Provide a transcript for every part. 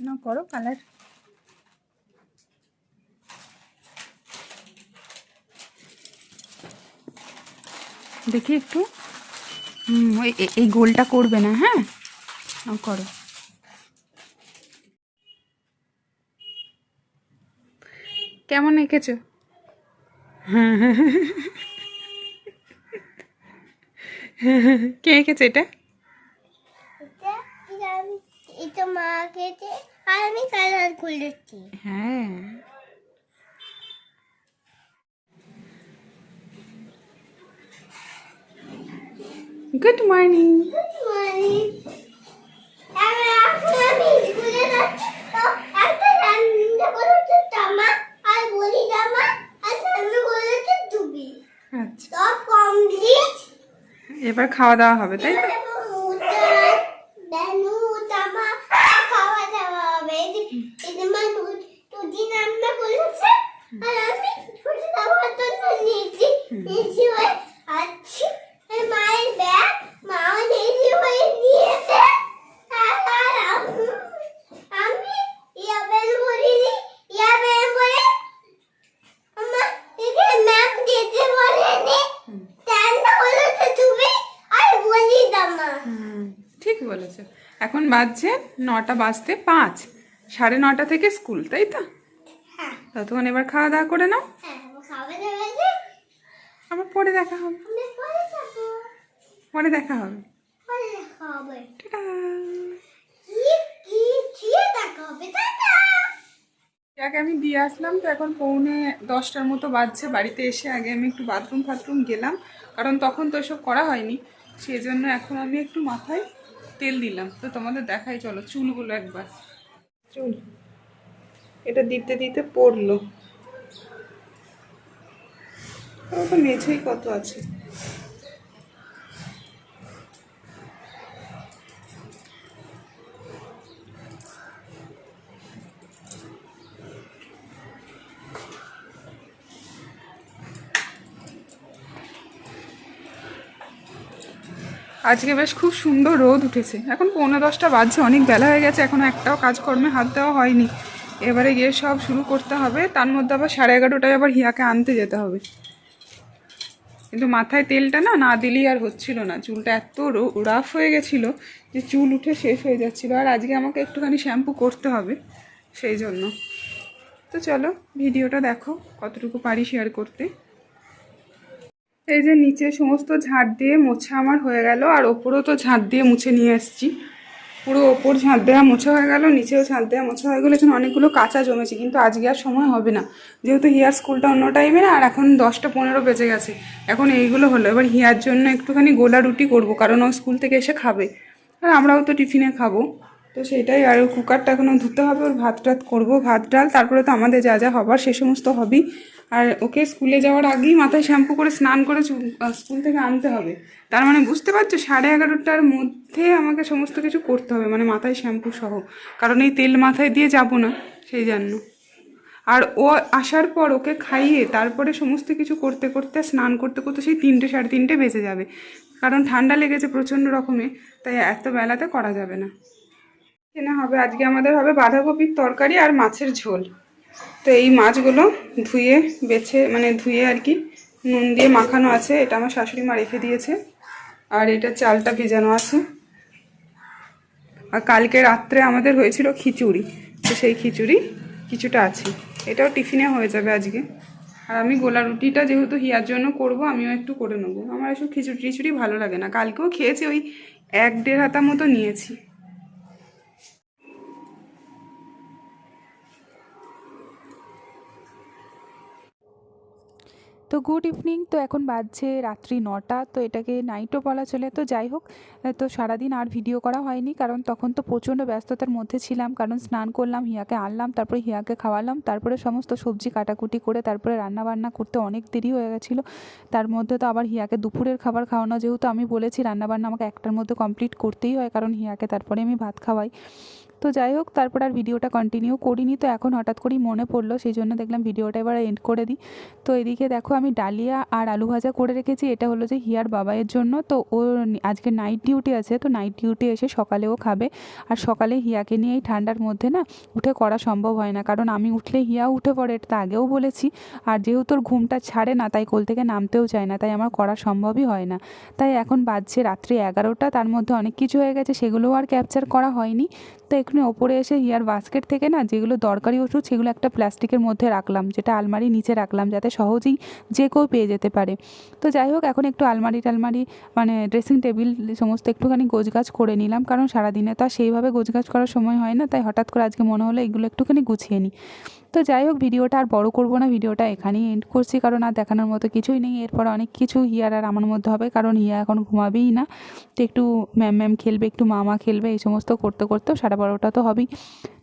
না করো কালার দেখি একটু। হুম ওই এই গোলটা করবে না হ্যাঁ? করো। কেমন এঁকেছো? কে এঁকেছে এটা? এটা মা খেয়েছে আর আমি কালার করেছি হ্যাঁ। গুড মর্নিং আমি এখন আমি স্কুলে যাচ্ছি। তো একটা রান্না করেছে জামা আর বলি জামা আর রান্না করেছে টুপি আচ্ছা। তো কমপ্লিট। এবার খাওয়া দাওয়া হবে তাই তো বেনু জামা খাওয়া দাওয়া হবে এই যে এই যে মা টুটি রান্না করেছে আর আমি ছুটি খাওয়ার জন্য নিয়েছি নিয়েছি হয়ে আছি এই মায়ের ব্যাগ মাও নিয়েছি হয়ে নিয়েছে আর আর আমি আমি ইয়া বের করিনি ইয়া বের করে আমার এখানে ম্যাপ দিতে বলেনি রান্না করেছে তুমি আর বলি জামা হুম, ঠিক বলেছ। এখন বাজছে নটা বাজতে পাঁচ সাড়ে নটা থেকে স্কুল তাই তো? হ্যাঁ। ততক্ষণ এবার খাওয়া দাওয়া করে নাও। হ্যাঁ। আবার পরে দেখা হবে। পরে দেখা। হবে। আগে আমি দিয়ে আসলাম তো এখন পৌনে দশটার মতো বাজছে। বাড়িতে এসে আগে আমি একটু বাথরুম ফাথরুম গেলাম কারণ তখন তো এসব করা হয়নি। সেই জন্য এখন আমি একটু মাথায় তেল দিলাম। তো তোমাদের দেখাই চলো চুলগুলো একবার। চুল। এটা দিতে দিতে পড়ল। তো মেঝেই কত আছে? আজকে বেশ খুব সুন্দর রোদ উঠেছে। এখন পৌনে দশটা বাজছে, অনেক বেলা হয়ে গেছে, এখন একটাও কাজকর্মে হাত দেওয়া হয়নি। এবারে গিয়ে সব শুরু করতে হবে, তার মধ্যে আবার সাড়ে এগারোটায় আবার হিয়াকে আনতে যেতে হবে। কিন্তু মাথায় তেলটা না না দিলেই আর হচ্ছিল না। চুলটা এত রাফ হয়ে গেছিল যে চুল উঠে শেষ হয়ে যাচ্ছিল। আর আজকে আমাকে একটুখানি শ্যাম্পু করতে হবে সেই জন্য। তো চলো, ভিডিওটা দেখো কতটুকু পারি শেয়ার করতে। এই যে নিচে সমস্ত ঝাড় দিয়ে মোছা আমার হয়ে গেল, আর ওপরেও তো ঝাড় দিয়ে মুছে নিয়ে এসেছি পুরো ওপর ছাঁদ দেওয়া মোছা হয়ে গেল, নিচেও ছাঁদ দেওয়া মোছা হয়ে গেলো, এখানে অনেকগুলো কাঁচা জমেছে, কিন্তু আজকে আর সময় হবে না। যেহেতু হিয়ার স্কুলটা অন্য টাইমে না, আর এখন দশটা পনেরো বেজে গেছে, এখন এইগুলো হলো। এবার হিয়ার জন্য একটুখানি গোলা রুটি করব, কারণ ও স্কুল থেকে এসে খাবে। আর আমরাও তো টিফিনে খাব। তো সেটাই, আর কুকারটা এখনও ধুতে হবে, ওর ভাত টাত করব, ভাত, ডাল, তারপরে তো আমাদের যা যা হবার সে সমস্ত হবেই। আর ওকে স্কুলে যাওয়ার আগেই মাথায় শ্যাম্পু করে স্নান করে স্কুল থেকে আনতে হবে। তার মানে বুঝতে পারছ, সাড়ে এগারোটার মধ্যে আমাকে সমস্ত কিছু করতে হবে মানে মাথায় শ্যাম্পু সহ। কারণ এই তেল মাথায় দিয়ে যাব না, সেই জন্য। আর ও আসার পর ওকে খাইয়ে তারপরে সমস্ত কিছু করতে করতে, স্নান করতে করতে সেই তিনটে সাড়ে তিনটে বেজে যাবে। কারণ ঠান্ডা লেগেছে প্রচণ্ড রকমে, তাই এত বেলাতে করা যাবে না। কেনা হবে। আজকে আমাদের হবে বাঁধাকপির তরকারি আর মাছের ঝোল। তো এই মাছগুলো ধুয়ে, বেছে মানে ধুয়ে আর কি নুন দিয়ে মাখানো আছে। এটা আমার শাশুড়ি মা রেখে দিয়েছে। আর এটা চালটা ভেজানো আছে। আর কালকে রাত্রে আমাদের হয়েছিল খিচুড়ি। তো সেই খিচুড়ি কিছুটা আছে। এটাও টিফিনে হয়ে যাবে আজকে। আর আমি গোলা রুটিটা যেহেতু হিয়ার জন্য করব, আমিও একটু করে নেব। আমার এসব খিচুড়ি টিচুড়ি ভালো লাগে না। কালকেও খেয়েছি, ওই এক দেড় হাতা মতো নিয়েছি। তো গুড ইভিনিং। তো এখন বাজছে রাত্রি নটা, তো এটাকে নাইটও বলা চলে। তো যাই হোক তো সারাদিন আর ভিডিও করা হয়নি, কারণ তখন তো প্রচণ্ড ব্যস্ততার মধ্যে ছিলাম। কারণ স্নান করলাম, হিয়াকে আনলাম, তারপরে হিয়াকে খাওয়ালাম, তারপরে সমস্ত সবজি কাটাকুটি করে তারপরে রান্না বান্না করতে অনেক দেরি হয়ে গেছিল। তার মধ্যে তো আবার হিয়াকে দুপুরের খাবার খাওয়ানো, যেহেতু আমি বলেছি রান্না বান্না আমাকে একটার মধ্যে কমপ্লিট করতেই হয়, কারণ হিয়াকে তারপরে আমি ভাত খাওয়াই। তো যাই হোক, তারপর আর ভিডিওটা কন্টিনিউ করিনি, তো এখন হঠাৎ করেই মনে পড়ল, সেই জন্য দেখলাম ভিডিওটা এবার এন্ড করে দিই। তো এদিকে দেখো, আমি ডালিয়া আর আলু ভাজা করে রেখেছি, এটা হলো যে হিয়ার বাবাইয়ের জন্য। তো ও আজকে নাইট ডিউটি আছে, তো নাইট ডিউটি এসে সকালেও খাবে। আর সকালে হিয়াকে নিয়ে এই ঠান্ডার মধ্যে না উঠে করা সম্ভব হয় না, কারণ আমি উঠলে হিয়া উঠে পড়ে, এটা তো আগেও বলেছি। আর যেহেতু ওর ঘুমটা ছাড়ে না, তাই কোল থেকে নামতেও চায় না, তাই আমার করা সম্ভবই হয় না। তাই এখন বাজছে রাত্রি এগারোটা, তার মধ্যে অনেক কিছু হয়ে গেছে, সেগুলোও আর ক্যাপচার করা হয়নি। তো এখানে ওপরে এসে হেয়ার বাস্কেট থেকে না যেগুলো দরকারি ওষুধ সেগুলো একটা প্লাস্টিকের মধ্যে রাখলাম, যেটা আলমারি নিচে রাখলাম যাতে সহজেই যে কেউ পেয়ে যেতে পারে। তো যাই হোক, এখন একটু আলমারি টালমারি মানে ড্রেসিং টেবিল সমস্ত একটুখানি গোছগাছ করে নিলাম, কারণ সারাদিনে তো আর সেইভাবে গোছগাছ করার সময় হয় না, তাই হঠাৎ করে আজকে মনে হলো এগুলো একটুখানি গুছিয়ে নিই। তো যাই হোক, ভিডিওটা আর বড় করব না। ভিডিওটা এখানেই এন্ড করছি, কারণ আর দেখানোর মতো কিছুই নেই। এরপর অনেক কিছু হিয়ার আর আমার মধ্যে হবে, কারণ হিয়া এখন ঘুমাবেই না। তো একটু ম্যাম ম্যাম খেলবে, একটু মামা খেলবে, এই সমস্ত করতে করতেও সাড়ে বারোটা তো হবেই।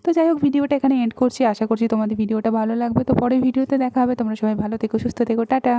তো যাই হোক, ভিডিওটা এখানে এন্ড করছি। আশা করছি তোমাদের ভিডিওটা ভালো লাগবে। তো পরে ভিডিওতে দেখা হবে। তোমরা সবাই ভালো থেকো, সুস্থ থেকো। টাটা।